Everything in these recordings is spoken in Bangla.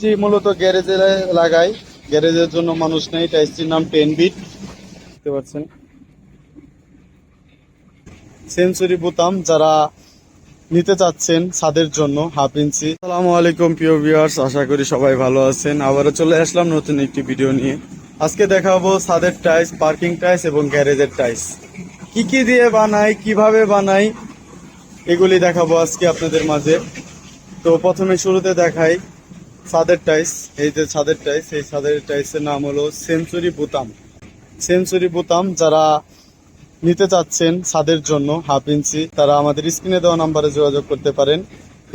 টাইসটি মূলত গ্যারেজে লাগাই। গ্যারেজের জন্য মানুষ নেই টাইসটির নাম টেন বিট। দেখতে পাচ্ছেন? সেঞ্চুরি বোতাম যারা নিতে চাচ্ছেন ছাদের জন্য, হাফ ইঞ্চি। আসসালামু আলাইকুম, প্রিয় ভিউয়ার্স, আশা করি সবাই ভালো আছেন। আবারও চলে আসলাম নতুন একটি ভিডিও নিয়ে। আজকে দেখাবো ছাদের টাইস পার্কিং টাইস এবং গ্যারেজের টাইস কি কি দিয়ে বানাই, কীভাবে বানাই, এগুলি দেখাবো আজকে আপনাদের মাঝে। তো প্রথমে শুরুতে দেখাই। ছাদের টাইস, এই যে ছাদের টাইস, এই ছাদের টাইসের নাম হলো সেঞ্চুরি বুতাম। সেঞ্চুরি বুতাম যারা নিতে চাচ্ছেন ছাদের জন্য, হাফ ইঞ্চি, তারা আমাদের স্ক্রিনে দেওয়া নাম্বারে যোগাযোগ করতে পারেন।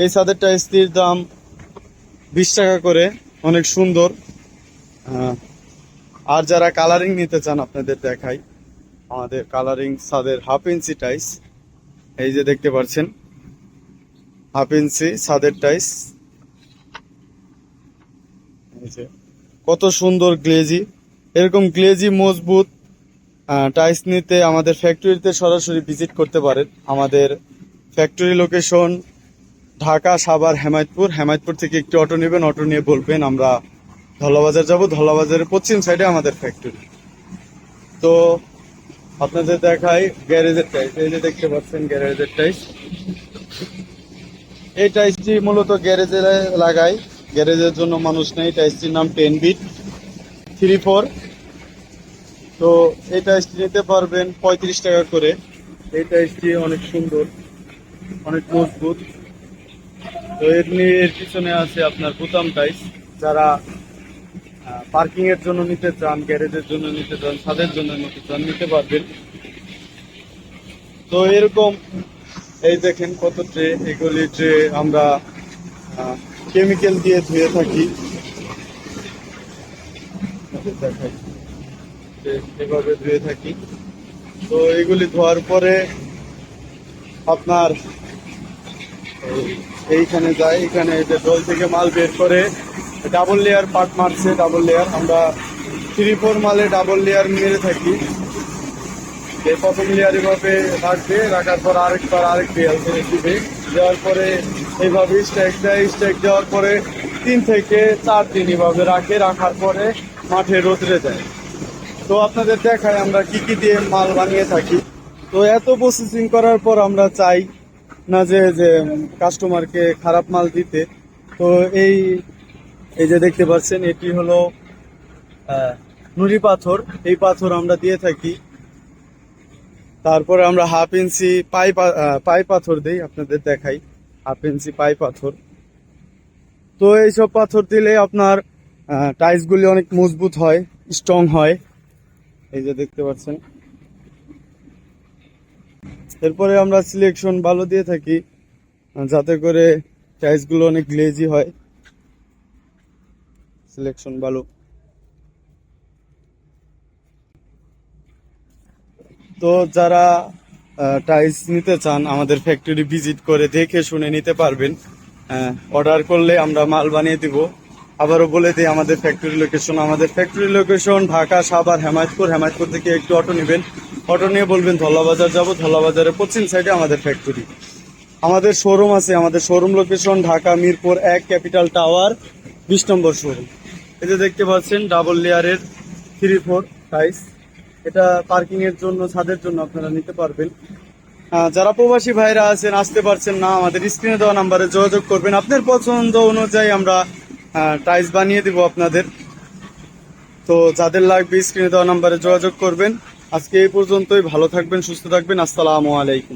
এই ছাদের টাইসটির দাম বিশ টাকা করে, অনেক সুন্দর। আর যারা কালারিং নিতে চান আপনাদের দেখাই। আমাদের কালারিং ছাদের হাফ ইঞ্চি টাইস, এই যে দেখতে পাচ্ছেন। হাফ ইঞ্চি ছাদের টাইস। যে কত সুন্দর গ্লেজি। এরকম গ্লেজি, মজবুত টাইস নিতে আমাদের ফ্যাক্টরিতে সরাসরি ভিজিট করতে পারেন। আমাদের ফ্যাক্টরি লোকেশন ঢাকা, সাভার, হেমায়তপুর। হেমায়তপুর থেকে একটি অটো নেবেন অটো নিয়ে বলবেন, আমরা ধলাবাজার যাব। ধলাবাজারের পশ্চিম সাইডে আমাদের ফ্যাক্টরি তো আপনাদের দেখাই গ্যারেজের টাইস এই যে দেখতে পাচ্ছেন গ্যারেজের টাইস এই টাইসটি মূলত গ্যারেজে লাগাই। গ্যারেজের জন্য মানুষ নেই টাইসটির নাম টেন বিট, থ্রি ফোর। তো এই টাইসটি নিতে পারবেন পঁয়ত্রিশ টাকা করে। এই টাইসটি অনেক সুন্দর, অনেক মজবুত। তো এর নিয়ে এর পিছনে আছে আপনার বোতাম টাইস যারা পার্কিং এর জন্য নিতে চান, গ্যারেজের জন্য নিতে চান, ছাদের জন্য নিতে চান, নিতে পারবেন। তো এরকম, এই দেখেন কত ট্রে এগুলি ট্রে আমরা কেমিক্যাল দিয়ে ধুয়ে থাকি। দেখাই। এভাবে ধুয়ে থাকি। তো এগুলি ধোয়ার পরে আপনার এইখানে যায়, এখানে দোল থেকে মাল বের করে ডাবল লেয়ার পার্ট মারছে ডাবল লেয়ার আমরা থ্রি ফোর মালে ডাবল লেয়ার মেরে থাকি। প্রথম লেয়ার এভাবে রাখবে, রাখার পর আরেকবার আরেক লেয়ার করে দিবে। দেওয়ার পরে এইভাবে স্ট্যাক দেয় স্ট্যাক দেওয়ার পরে তিন থেকে চার দিন এভাবে রাখে, রাখার পরে মাঠে রোদরে দেয়। তো আপনাদের দেখায় আমরা কি কি দিয়ে মাল বানিয়ে থাকি। তো এত প্রসেসিং করার পর আমরা চাই না যে যে কাস্টমারকে খারাপ মাল দিতে। তো এই এই যে দেখতে পাচ্ছেন, এটি হলো নুড়ি পাথর। এই পাথর আমরা দিয়ে থাকি। তারপরে আমরা হাফ ইঞ্চি পাই পাই পাথর দিই, আপনাদের দেখাই। হাফ ইঞ্চি পাই পাথর। তো এইসব পাথর দিলে আপনার টাইলসগুলি অনেক মজবুত হয়, স্ট্রং হয়। এই যে দেখতে পাচ্ছেন। এরপরে আমরা সিলেকশন ভালো দিয়ে থাকি যাতে করে টাইলসগুলো অনেক গ্লেজি হয়। সিলেকশন ভালো তো যারা টাইলস নিতে চান, আমাদের ফ্যাক্টরি ভিজিট করে দেখে শুনে নিতে পারবেন। অর্ডার করলে আমরা মাল বানিয়ে দিব। আবারও বলে দিই, আমাদের ফ্যাক্টরি লোকেশন আমাদের ফ্যাক্টরি লোকেশন ঢাকা, সাভার, হেমায়তপুর। হেমায়তপুর থেকে একটু অটো নেবেন। অটো নিয়ে বলবেন ধলাবাজার যাব। ধলাবাজারের পশ্চিম সাইডে আমাদের ফ্যাক্টরি আমাদের শোরুম আছে, আমাদের শোরুম লোকেশন ঢাকা, মিরপুর এক ক্যাপিটাল টাওয়ার বিশ নম্বর শোরুম যে দেখতে পাচ্ছেন ডাবল লেয়ারের থ্রি ফোর টাইস এটা পার্কিং এর জন্য, ছাদের জন্য আপনারা নিতে পারবেন। যারা প্রবাসী ভাইরা আছেন, আসতে পারছেন না, আমাদের স্ক্রিনে দেওয়া নাম্বারে যোগাযোগ করবেন। আপনার পছন্দ অনুযায়ী আমরা টাইস বানিয়ে দিব আপনাদের। তো যাদের লাগবে স্ক্রিনে দেওয়া নাম্বারে যোগাযোগ করবেন। আজকে এই পর্যন্তই, ভালো থাকবেন, সুস্থ থাকবেন। আসসালামু আলাইকুম।